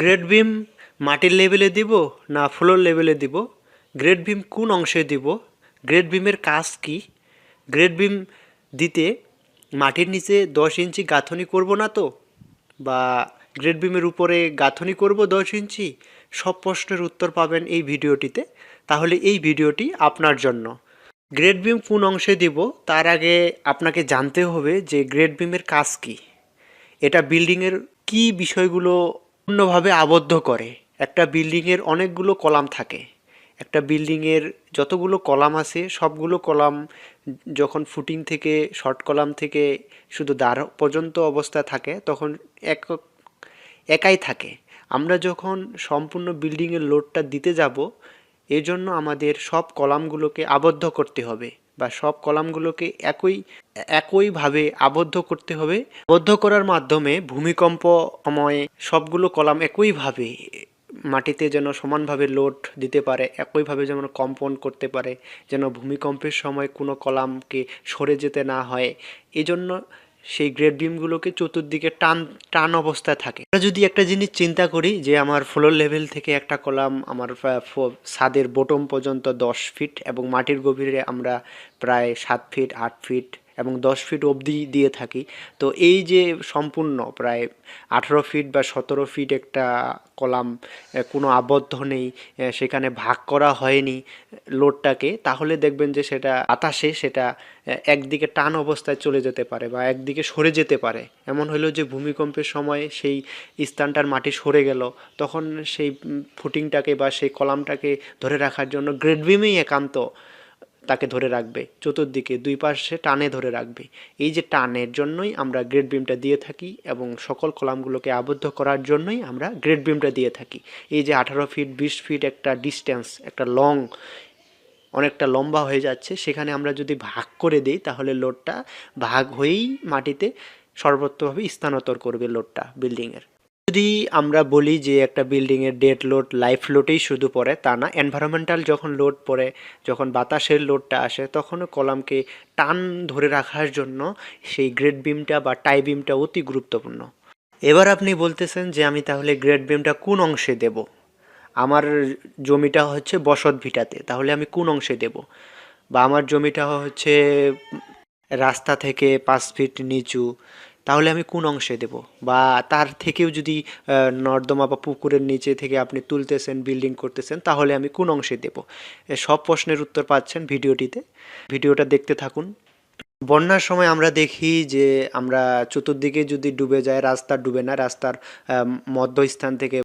Grade beam মাটির লেভেলে দিব না ফ্লোর লেভেলে দিব? গ্রেড বিম কোন অংশে দিব? গ্রেড বিমের কাজ কি? গ্রেড বিম দিতে মাটির নিচে দশ ইঞ্চি গাঁথনি করব না তো? বা গ্রেড বিমের উপরে গাঁথনি করব দশ ইঞ্চি? সব প্রশ্নের উত্তর পাবেন এই ভিডিওটিতে। তাহলে এই ভিডিওটি আপনার জন্য। গ্রেড বিম কোন অংশে দিব? তার আগে আপনাকে জানতে হবে যে গ্রেড বিমের কাজ কি। এটা বিল্ডিংয়ের কি বিষয়গুলো পূর্ণভাবে আবদ্ধ করে। একটা বিল্ডিংয়ের অনেকগুলো কলাম থাকে। একটা বিল্ডিংয়ের যতগুলো কলাম আছে, সবগুলো কলাম যখন ফুটিং থেকে, শর্ট কলাম থেকে শুধু দাঁড় পর্যন্ত অবস্থা থাকে, তখন এক, একাই থাকে। আমরা যখন সম্পূর্ণ বিল্ডিংয়ের লোডটা দিতে যাব এই জন্য আমাদের সব কলামগুলোকে আবদ্ধ করতে হবে। বা সব কলামগুলোকে একই, একইভাবে আবদ্ধ করতে হবে। আবদ্ধ করার মাধ্যমে ভূমিকম্প, সময়ে, সবগুলো কলাম একইভাবে মাটিতে যেন সমানভাবে লোড দিতে পারে, একইভাবে যেন কম্পন করতে পারে, যেন ভূমিকম্পের সময় কোনো কলামকে সরে যেতে না হয়। এজন্য সেই গ্রেট বিমগুলোকে চতুর্দিকে টান টান অবস্থায় থাকে। আমরা যদি একটা জিনিস চিন্তা করি যে আমার ফ্লোর লেভেল থেকে একটা কলাম আমার ছাদের বটম পর্যন্ত দশ ফিট এবং মাটির গভীরে আমরা প্রায় সাত ফিট আট ফিট এবং দশ ফিট অবধি দিয়ে থাকি। তো এই যে সম্পূর্ণ প্রায় আঠেরো ফিট বা সতেরো ফিট একটা কলাম কোনো আবদ্ধ নেই সেখানে ভাগ করা হয়নি লোডটাকে, তাহলে দেখবেন যে সেটা বাতাসে সেটা একদিকে টান অবস্থায় চলে যেতে পারে বা একদিকে সরে যেতে পারে। এমন হলো যে ভূমিকম্পের সময় সেই স্থানটার মাটি সরে গেল, তখন সেই ফুটিংটাকে বা সেই কলামটাকে ধরে রাখার জন্য গ্রেড বিমেই একান্ত তাকে ধরে রাখবে। চতুর্দিকে দুই পাশে টানে ধরে রাখবে। এই যে টানের জন্যই আমরা গ্রেড বিমটা দিয়ে থাকি এবং সকল কলামগুলোকে আবদ্ধ করার জন্যই আমরা গ্রেড বিমটা দিয়ে থাকি। এই যে আঠারো ফিট, বিশ ফিট একটা ডিস্টেন্স, একটা লং, অনেকটা লম্বা হয়ে যাচ্ছে, সেখানে আমরা যদি ভাগ করে দিই, তাহলে লোডটা ভাগ হয়েই মাটিতে সর্বত্রভাবে স্থানান্তর করবে লোডটা, বিল্ডিংয়ের। যদি আমরা বলি যে একটা বিল্ডিংয়ের ডেড লোড লাইফ লোডেই শুধু পড়ে, তা না এনভায়রনমেন্টাল যখন লোড পড়ে, যখন বাতাসের লোডটা আসে, তখনও কলামকে টান ধরে রাখার জন্য সেই গ্রেড বিমটা বা টাই বিমটা অতি গুরুত্বপূর্ণ। এবার আপনি বলতেছেন যে আমি তাহলে গ্রেড বিমটা কোন অংশে দেব? আমার জমিটা হচ্ছে বসত ভিটাতে, তাহলে আমি কোন অংশে দেব? বা আমার জমিটা হচ্ছে রাস্তা থেকে পাঁচ ফিট নিচু তাহলে আমি কোন অংশে দেব? বা তার থেকেও যদি নর্দমা বা পুকুরের নিচে থেকে আপনি তুলতেছেন বিল্ডিং করতেছেন, তাহলে আমি কোন অংশে দেব? সব প্রশ্নের উত্তর পাচ্ছেন ভিডিওটিতে। ভিডিওটা দেখতে থাকুন। বন্যার সময় আমরা দেখি যে, আমরা চতুর্দিকে যদি ডুবে যায়, রাস্তা ডুবে না, রাস্তার মধ্যস্থান থেকে